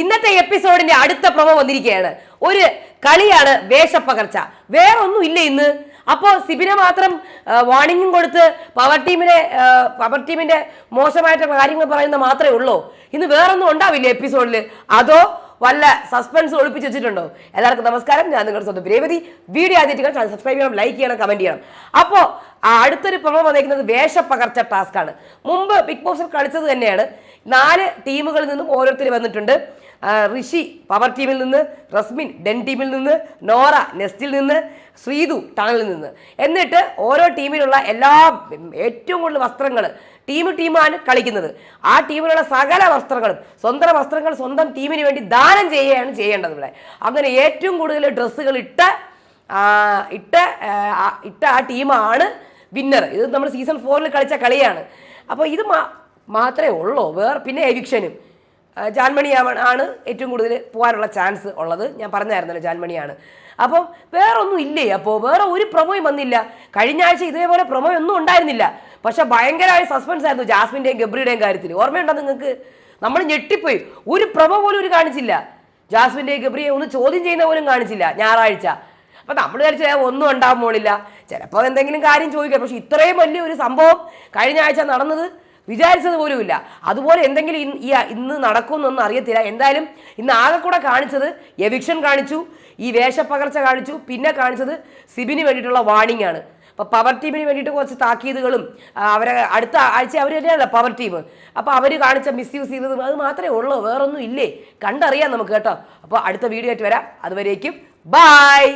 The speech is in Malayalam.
ഇന്നത്തെ എപ്പിസോഡിന്റെ അടുത്ത പ്രമോ വന്നിരിക്കുകയാണ്. ഒരു കളിയാണ് വേഷപ്പകർച്ച. വേറെ ഒന്നും ഇല്ല ഇന്ന്. അപ്പോൾ സിബിനെ മാത്രം വാണിംഗും കൊടുത്ത് പവർ ടീമിനെ പവർ ടീമിന്റെ മോശമായിട്ടുള്ള കാര്യങ്ങൾ പറയുന്ന മാത്രമേ ഉള്ളൂ. ഇന്ന് വേറൊന്നും ഉണ്ടാവില്ല എപ്പിസോഡിൽ അതോ വല്ല സസ്പെൻസ് ഒളിപ്പിച്ച് വെച്ചിട്ടുണ്ടോ? എല്ലാവർക്കും നമസ്കാരം. ഞാൻ നിങ്ങളുടെ സ്വന്തം രേവതി. വീഡിയോ ആദ്യമായിട്ട് സബ്സ്ക്രൈബ് ചെയ്യണം ലൈക്ക് ചെയ്യണം കമന്റ് ചെയ്യണം. അപ്പോൾ അടുത്തൊരു പ്രമോ വന്നിരിക്കുന്നത് വേഷപ്പകർച്ച ടാസ്ക് ആണ്. മുമ്പ് ബിഗ് ബോസിൽ കളിച്ചത് തന്നെയാണ്. നാല് ടീമുകളിൽ നിന്നും ഓരോരുത്തർ വന്നിട്ടുണ്ട്. ഋഷി പവർ ടീമിൽ നിന്ന് റസ്മിൻ ഡെൻ ടീമിൽ നിന്ന് നോറ നെസ്റ്റിൽ നിന്ന് ശ്രീതു ടണലിൽ നിന്ന്. എന്നിട്ട് ഓരോ ടീമിലുള്ള എല്ലാ ഏറ്റവും കൂടുതൽ വസ്ത്രങ്ങൾ ടീം ടീമാണ് കളിക്കുന്നത്. ആ ടീമിലുള്ള സകല വസ്ത്രങ്ങളും സ്വന്തം വസ്ത്രങ്ങൾ സ്വന്തം ടീമിന് വേണ്ടി ദാനം ചെയ്യുകയാണ് ചെയ്യേണ്ടത് ഇവിടെ. അങ്ങനെ ഏറ്റവും കൂടുതൽ ഡ്രസ്സുകൾ ഇട്ട് ഇട്ട് ഇട്ട ആ, ടീമാണ് വിന്നർ ഇത് നമ്മൾ സീസൺ ഫോറിൽ കളിച്ച കളിയാണ്. അപ്പോൾ ഇത് മാത്രമേ ഉള്ളൂ? വേറെ പിന്നെ എവിക്ഷനും. ജാൻമണി ആണ് ഏറ്റവും കൂടുതൽ പോകാനുള്ള ചാൻസ് ഉള്ളത്. ഞാൻ പറഞ്ഞായിരുന്നല്ലോ ജാൻമണിയാണ്. അപ്പം വേറെ ഒന്നും ഇല്ലേ? അപ്പോൾ വേറെ ഒരു പ്രൊമോയും വന്നില്ല. കഴിഞ്ഞ ആഴ്ച ഇതേപോലെ പ്രൊമോ ഒന്നും ഉണ്ടായിരുന്നില്ല. പക്ഷെ ഭയങ്കരമായ സസ്പെൻസ് ആയിരുന്നു ജാസ്മിന്റെയും ഗബ്രിയുടെയും കാര്യത്തിൽ. ഓർമ്മയുണ്ടോ നിങ്ങൾക്ക്? നമ്മൾ ഞെട്ടിപ്പോയി. ഒരു പ്രൊമോ പോലും ഒരു കാണിച്ചില്ല. ജാസ്മിന്റെയും ഗബ്രിയെ ഒന്ന് ചോദ്യം ചെയ്യുന്ന പോലും കാണിച്ചില്ല ഞായറാഴ്ച. അപ്പം നമ്മൾ വിചാരിച്ച ഒന്നും ഉണ്ടാകാൻ ചിലപ്പോൾ എന്തെങ്കിലും കാര്യം ചോദിക്കാം. പക്ഷെ ഇത്രയും വലിയ ഒരു സംഭവം കഴിഞ്ഞ ആഴ്ച നടന്നത് വിചാരിച്ചത് പോലുമില്ല. അതുപോലെ എന്തെങ്കിലും ഈ ഇന്ന് നടക്കുമെന്നൊന്നും അറിയത്തില്ല. എന്തായാലും ഇന്ന് ആകെ കൂടെ കാണിച്ചത് എവിക്ഷൻ കാണിച്ചു ഈ വേഷപ്പകർച്ച കാണിച്ചു പിന്നെ കാണിച്ചത് സിബിന് വേണ്ടിയിട്ടുള്ള വാണിംഗ് ആണ്. അപ്പോൾ പവർ ടീമിന് വേണ്ടിയിട്ട് കുറച്ച് താക്കീതുകളും അവരെ അടുത്ത ആഴ്ച അവർ തന്നെയാണല്ലോ പവർ ടീം അപ്പോൾ അവർ കാണിച്ച മിസ്യൂസ് ചെയ്തതും അത് മാത്രമേ ഉള്ളൂ വേറൊന്നും ഇല്ലേ? കണ്ടറിയാം നമുക്ക് കേട്ടോ. അപ്പോൾ അടുത്ത വീഡിയോ ആയിട്ട് വരാം. അതുവരേക്കും ബായ്